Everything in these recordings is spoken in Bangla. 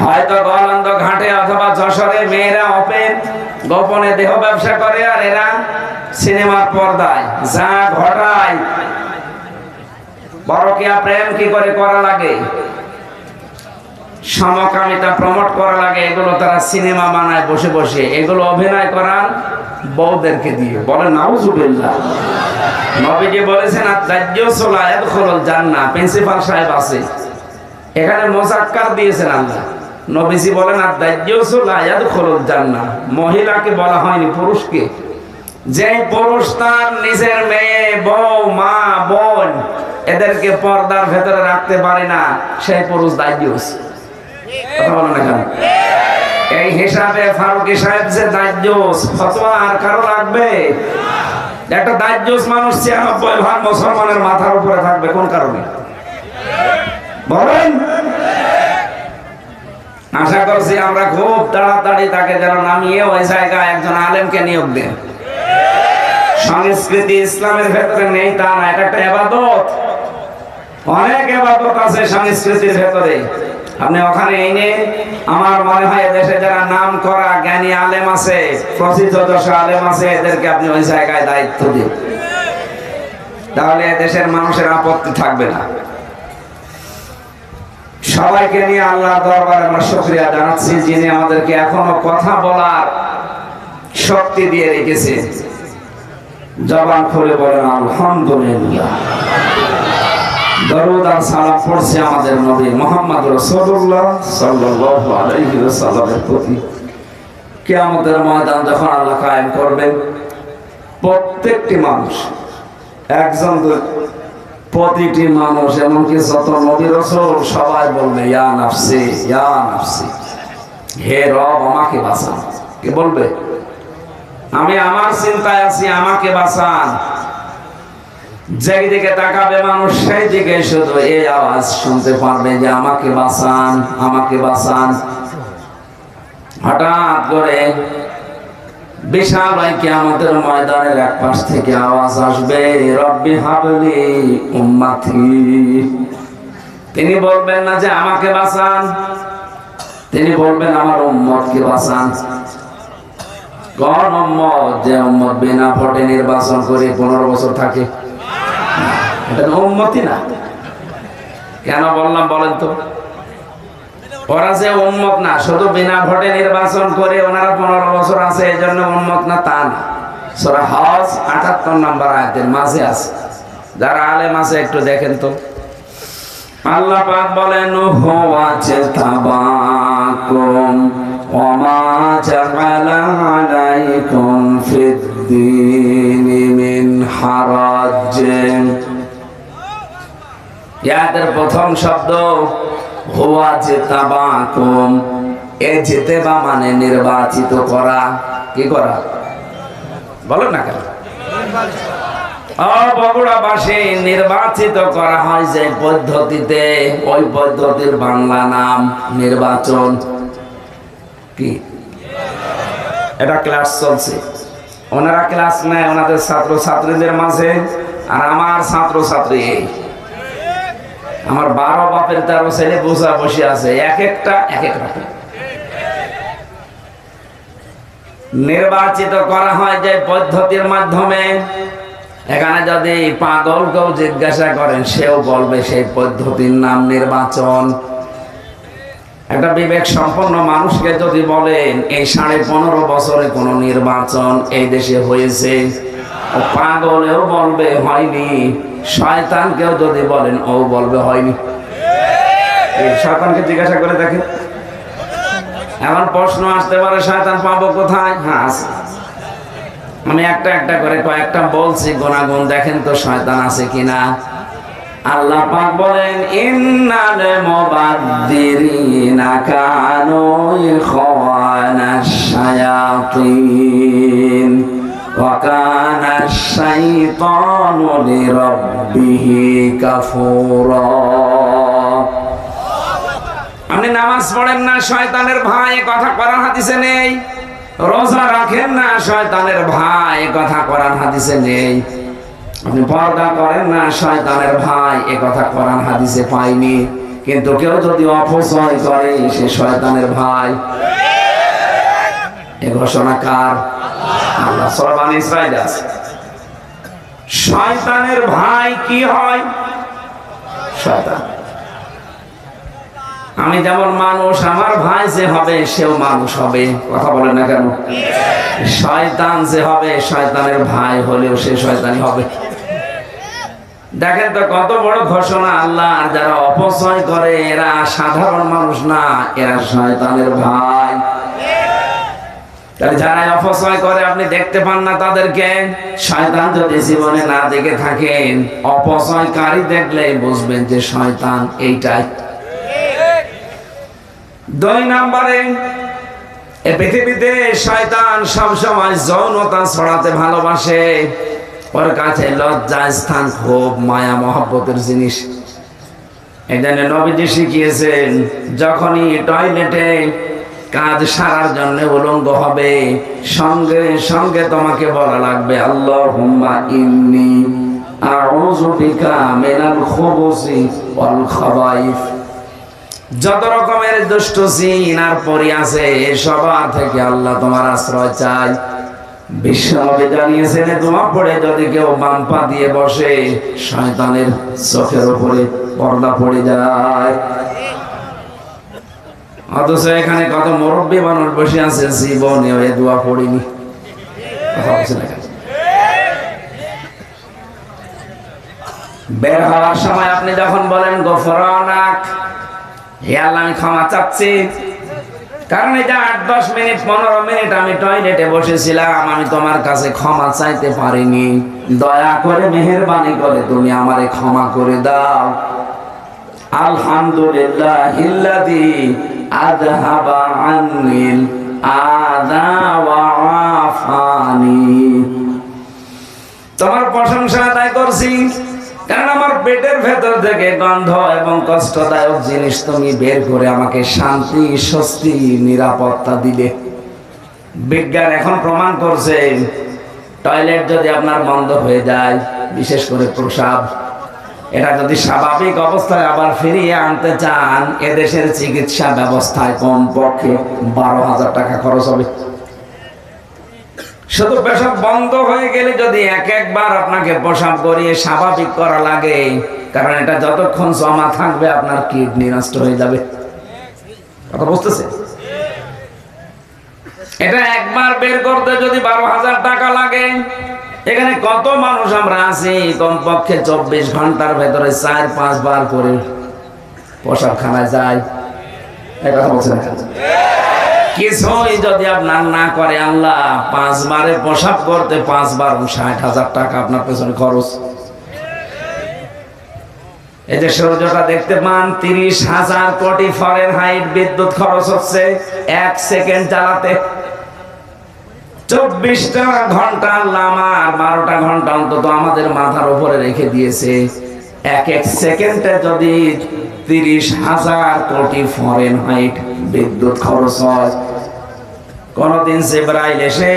হয়তো গলন্দ ঘাটে অথবা যশোরে মেয়েরা ওপেন গোপনে দেহ ব্যবসা করে আর এরা সিনেমার পর্দায়। যা ঘটায়। প্রেম কি করে করা লাগে? সমকামিতা প্রমোট করা লাগে, এগুলো তারা সিনেমা বানায় বসে বসে। এগুলো অভিনয় করার বউদেরকে দিয়ে। বলে নাউজুবিল্লাহ। নবীজি বলেছেন আর দাহ্য সোলা এদখলুল জান্নাহ। প্রিন্সিপাল সাহেব আছে। এখানে মোজাক্কার দিয়েছেন আল্লাহ। নবীজি বলেন, আর জান্নাহ। মহিলাকে বলা হয়নি, পুরুষকে। যে পুরুষ তার নিজের মেয়ে, বউ, মা, বোন, এদেরকে পর্দার ভেতরে রাখতে পারে না, সেই পুরুষ কেন? এই হিসাবে ফারুকি সাহেব যে ফতোয়া আর কারও লাগবে? একটা দাহ্যস মানুষ ছিয়ানব্বই ভাগ মুসলমানের মাথার উপরে থাকবে, কোন কারণে? বলেন। আশা করছি আমরা খুব তাড়াতাড়ি তাকে যেন নামিয়ে ওই জায়গায় একজন আলেমকে নিয়োগ দেন সংস্কৃতি ইসলামের ভেতরে নেই তা না, এটা একটা এবাদত। অনেক এবাদত আছে সংস্কৃতির ভেতরে। আপনি ওখানে এনে আমার মনে হয় দেশে যারা নাম করা জ্ঞানী আলেম আছে, প্রসিদ্ধ দশ আলেম আছে, এদেরকে আপনি ওই জায়গায় দায়িত্ব দিন। তাহলে দেশের মানুষের আপত্তি থাকবে না। সবাইকে নিয়ে আল্লাহ দরবারে আমরা শুকরিয়া জানাচ্ছি, যিনি আমাদেরকে এখনও কথা বলার শক্তি দিয়ে রেখেছে। জবান খুলে বলেন, আলহামদুলিল্লাহ। দরুদ আর সালাম পড়ছে আমাদের নবী মোহাম্মদ রাসূলুল্লাহ সাল্লাল্লাহু আলাইহি ওয়াসাল্লামের প্রতি। কিয়ামতের ময়দান যখন আল্লাহ কায়েম করবেন, প্রত্যেকটি মানুষ, একজন প্রতিটি মানুষ, এমনকি যত নবী রাসূল, সবাই বলবে, ইয়া নাফসি ইয়া নাফসি। হে রব, আমাকে বাঁচান। কে বলবে? আমি আমার চিন্তায় আছি, আমাকে বাঁচান। যেই দিকে তাকাবে মানুষ সেই দিকে শুধু এই আওয়াজ শুনতে পারবে যে, আমাকে বাঁচান আমাকে বাঁচান। হঠাৎ করে বিশাল কি আমাদের ময়দানের এক পাশ থেকে আওয়াজ আসবে, রব্বি হাবলি উম্মাথি তিনি বলবেন না যে আমাকে বাঁচান, তিনি বলবেন আমার উম্মতকে বাঁচান। কোন উম্মত যে উম্মত বিনা ভোটে নির্বাচন করে পনেরো বছর থাকে? এটা উম্মতি না। কেন বললাম বলেন তো? ওরা যে উম্মত না, শুধু বিনা ভোটে নির্বাচন করে ওনারা পনেরো বছর আছে এই জন্য উম্মত না তা না। সোরা হজ আটাত্তর নম্বর আয়াতের মাঝে আছে। যারা আলেম আছে, একটু দেখেন তো। আল্লাহ পাক বলেন, হুয়া চেতাবাকুম ওমা জাআলা আলাইকুম ফিদ্দীনি মিন হারাজ ইয়াদের প্রথম শব্দ হুয়া চেতাবাকুম এ যেতে বা মানে নির্বাচিত করা। কি করা? বলো না কেন? বগুড়াবাসী নির্বাচিত করা হয় যে পদ্ধতিতে। ওই পদ্ধতির বাংলা নাম নির্বাচন। কি? এটা ক্লাস চলছে। ওনারা ক্লাস নেয় ওনাদের ছাত্র ছাত্রীদের মাঝে। আর আমার ছাত্র ছাত্রী আমার বারো বাপের তেরো ছেলে বোঝা বসে আছে, এক একটা, এক এক রকম। নির্বাচিত করা হয় যে পদ্ধতির মাধ্যমে। এখানে যদি পাগল কেউ জিজ্ঞাসা করেন, সেও বলবে সেই পদ্ধতির নাম নির্বাচন। একটা বিবেক সম্পন্ন মানুষকে যদি বলেন, এই সাড়ে পনেরো বছরে কোনো নির্বাচন এই দেশে হয়েছে বলবে হয়নি, শয়তানকেও যদি বলেন, ও বলবে হয়নি। শয়তানকে জিজ্ঞাসা করে এমন প্রশ্ন আসতে পারে, শয়তান পাবো কোথায়? হ্যাঁ আমি একটা একটা করে কয়েকটা বলছি, গুণাগুণ দেখেন তো শয়তান আছে কিনা। আল্লাহ পাক বলেন, ইন্নাল মুবাদ্দিরিনা কানু ইখওয়ানাশ শায়াতিন। কানা আশ-শাইতানু আপনি নামাজ পড়েন না, শয়তানের ভাই কথা করার হাদিসে নেই। রোজা রাখেন না, শয়তানের ভাই কথা করার হাদিসে নেই। আপনি পর্দা করেন না, শয়তানের ভাই, এ কথা কোরআন হাদিসে পাইনি কিন্তু কেউ যদি অপচয় করে, সে শয়তানের ভাই। এ ঘোষণা কার? শয়তানের ভাই কি হয়? শয়তান। আমি যেমন মানুষ, আমার ভাই যে হবে, সেও মানুষ হবে। কথা বলে না কেন? শয়তান যে হবে, শয়তানের ভাই হলেও সে শয়তানি হবে। দেখেন তো কত বড় ঘোষণা আল্লাহ যারা অপচয় করে, এরা সাধারণ মানুষ না, এরা শয়তানের ভাই। তাহলে যারা অপচয় করে, আপনি দেখতে পান না তাদেরকে? শয়তান যদি জীবনে না দেখে থাকেন, অপচয়কারী দেখলে বুঝবেন যে শয়তান এইটাই। দুই নম্বরে, এ পৃথিবীতে শয়তান সবসময় যৌনতা ছড়াতে ভালোবাসে। ওর কাছে লজ্জা, স্থান খুব মায়া, মহব্বতের জিনিস। এখানে নবীজি শিখিয়েছেন, যখনই টয়লেটে কাজ সারার জন্য উলঙ্গ হবে। সঙ্গে সঙ্গে তোমাকে বলা লাগবে আল্লাহ হুম্মা ইন্নি যত রকমের দুষ্ট জিন আর পরি আছে, সবার থেকে আল্লাহ তোমার আশ্রয় চাই বিশ্বনবী জানিয়েছেন, তোমার পড়ে যদি কেউ বাম পা দিয়ে বসে, শয়তানের চোখের উপরে পর্দা পড়ে যায়। অথচ এখানে কত মুরব্বী মানুষ বসে আছে জীবনে, ওই দোয়া পড়িনি। বের হওয়ার সময় আপনি যখন বলেন গোফরানাক আমি ক্ষমা চাচ্ছি। কারণ যে আট, দশ মিনিট, পনেরো মিনিট আমি টয়লেটে বসেছিলাম, আমি তোমার কাছে ক্ষমা চাইতে পারিনি। দয়া করে, মেহরবানি করে তুমি আমারে ক্ষমা করে দাও। আলহামদুলিল্লাহ ইল্লাদি আযহাবা আন্নিল আযা তোমার প্রশংসা আদায় করছি, কারণ আমার পেটের ভেতর থেকে গন্ধ এবং কষ্টদায়ক জিনিস তুমি বের করে আমাকে শান্তি, স্বস্তি, নিরাপত্তা দিলে। বিজ্ঞান এখন প্রমাণ করছে, টয়লেট যদি আপনার বন্ধ হয়ে যায়, বিশেষ করে প্রসাব এটা যদি স্বাভাবিক অবস্থায় আবার ফিরিয়ে আনতে চান, এদেশের চিকিৎসা ব্যবস্থায় কম পক্ষে বারো হাজার টাকা খরচ হবে। শুধু পেশাব বন্ধ হয়ে গেলে যদি এক একবার আপনাকে পেশাব করিয়ে স্বাভাবিক করা লাগে, কারণ এটা যতক্ষণ জমা থাকবে আপনার কিডনি নষ্ট হয়ে যাবে। কথা বুঝতেছে? এটা একবার বের করতে যদি বারো হাজার টাকা লাগে এখানে কত মানুষ আমরা আছি? কমপক্ষে চব্বিশ ঘণ্টার ভেতরে চার, পাঁচ বার করে যায় এটা বলছে কিছুই যদি আপনার না করে আল্লাহ পাঁচবারে প্রসাব করতে পাঁচবার ষাট হাজার টাকা আপনার পেছনে খরচ। এই যে সূর্যটা দেখতে পান, তিরিশ হাজার কোটি ফরেন হাইট বিদ্যুৎ খরচ হচ্ছে। এক সেকেন্ড চালাতে চব্বিশটা ঘণ্টা আল্লাহ আমার, বারোটা ঘণ্টা অন্তত আমাদের মাথার উপরে রেখে দিয়েছে। এক এক সেকেন্ডে যদি তিরিশ হাজার কোটি ফরেন হাইট বিদ্যুৎ খরচ হয়, কোনদিন সেব্রাইল এসে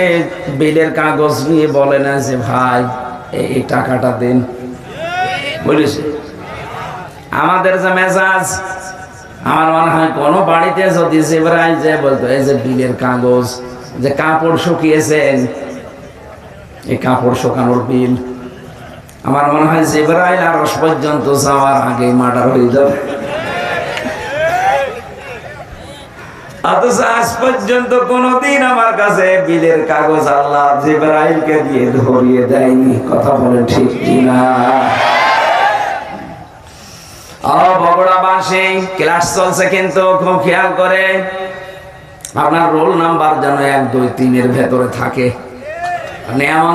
বিলের কাগজ নিয়ে বলে না যে, ভাই, এই টাকাটা দিন। বুঝেছি? আমাদের যে মেজাজ, আমার মনে হয় কোনো বাড়িতে যদি সেব্রাইল যে বলতো, এই যে বিলের কাগজ যে কাপড় শুকিয়েছেন, এই কাপড় শুকানোর বিল। আমার মনে হয় জেবরাইল রস পর্যন্ত যাওয়ার আগে মার্ডার হয়ে যাবে। অথচ আজ পর্যন্ত কোনদিন আমার কাছে বিলের কাগজ আল্লাহ জিব্রাইলকে দিয়ে ধরিয়ে দেয়নি। কথা বলে ঠিক কিনা? ও বগুড়াবাসী, ক্লাস চলছে কিন্তু খুব খেয়াল করে। আপনার রোল নাম্বার যেন এক দুই তিনের ভেতরে থাকে। এমন